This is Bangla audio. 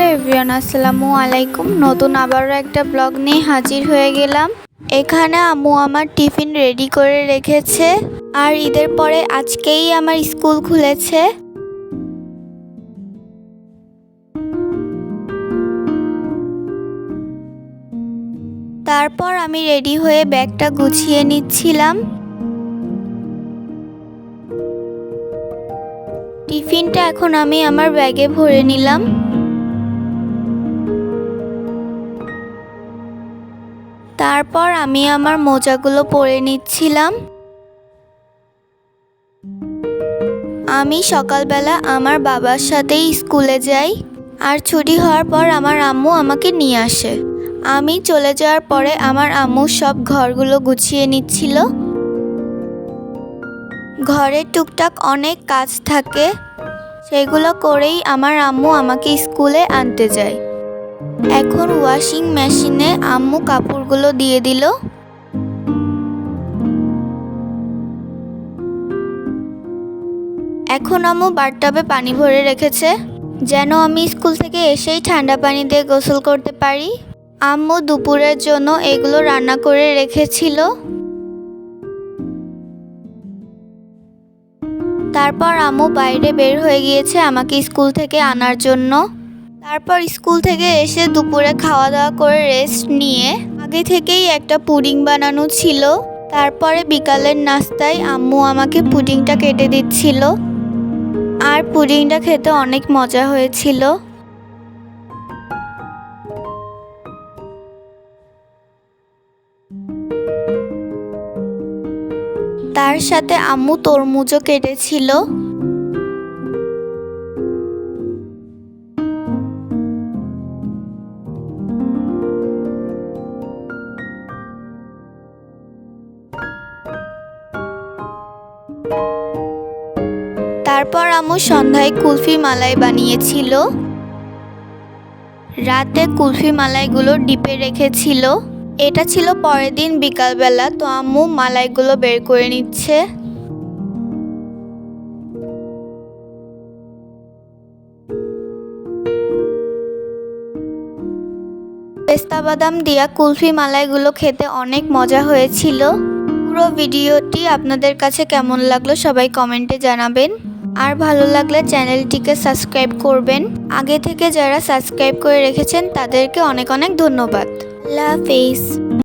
হ্যালো এভরিওয়ান, আসসালামু আলাইকুম। নতুন আবারও একটা ব্লগ নিয়ে হাজির হয়ে গেলাম। এখানে আম্মু আমার টিফিন রেডি করে রেখেছে। আর ঈদের পরে আজকেই আমার স্কুল খুলেছে। তারপর আমি রেডি হয়ে ব্যাগটা গুছিয়ে নিচ্ছিলাম। টিফিনটা এখন আমি আমার ব্যাগে ভরে নিলাম। তারপর আমি আমার মোজাগুলো পরে নিচ্ছিলাম। আমি সকালবেলা আমার বাবার সাথেই স্কুলে যাই আর ছুটি হওয়ার পর আমার আম্মু আমাকে নিয়ে আসে। আমি চলে যাওয়ার পরে আমার আম্মু সব ঘরগুলো গুছিয়ে নিচ্ছিল। ঘরের টুকটাক অনেক কাজ থাকে, সেগুলো করেই আমার আম্মু আমাকে স্কুলে আনতে যায়। এখন ওয়াশিং মেশিনে আম্মু কাপড়গুলো দিয়ে দিল। এখন আম্মু বারটাবে পানি ভরে রেখেছে, যেন আমি স্কুল থেকে এসেই ঠান্ডা পানি দিয়ে গোসল করতে পারি। আম্মু দুপুরের জন্য এগুলো রান্না করে রেখেছিল। তারপর আম্মু বাইরে বের হয়ে গিয়েছে আমাকে স্কুল থেকে আনার জন্য। তারপর স্কুল থেকে এসে দুপুরে খাওয়া দাওয়া করে রেস্ট নিয়ে আগে থেকেই একটা পুডিং বানানো ছিল। তারপরে বিকালের নাস্তায় আম্মু আমাকে পুডিংটা কেটে দিচ্ছিল। আর পুডিংটা খেতে অনেক মজা হয়েছিল। তার সাথে আম্মু তরমুজও কেটেছিল। তারপর আম্মু সন্ধ্যায় কুলফি মালাই বানিয়েছিল। রাতে কুলফি মালাইগুলো ডিপে রেখেছিল। এটা ছিল পরের দিন বিকালবেলা, তো আম্মু মালাইগুলো বের করে নিচ্ছে। পেস্তা বাদাম দিয়া কুলফি মালাইগুলো খেতে অনেক মজা হয়েছিল। পুরো ভিডিওটি আপনাদের কাছে কেমন লাগল সবাই কমেন্টে জানাবেন। আর ভালো লাগলে চ্যানেলটিকে সাবস্ক্রাইব করবেন। আগে থেকে যারা সাবস্ক্রাইব করে রেখেছেন তাদেরকে অনেক অনেক ধন্যবাদ। আল্লাহ হাফিজ।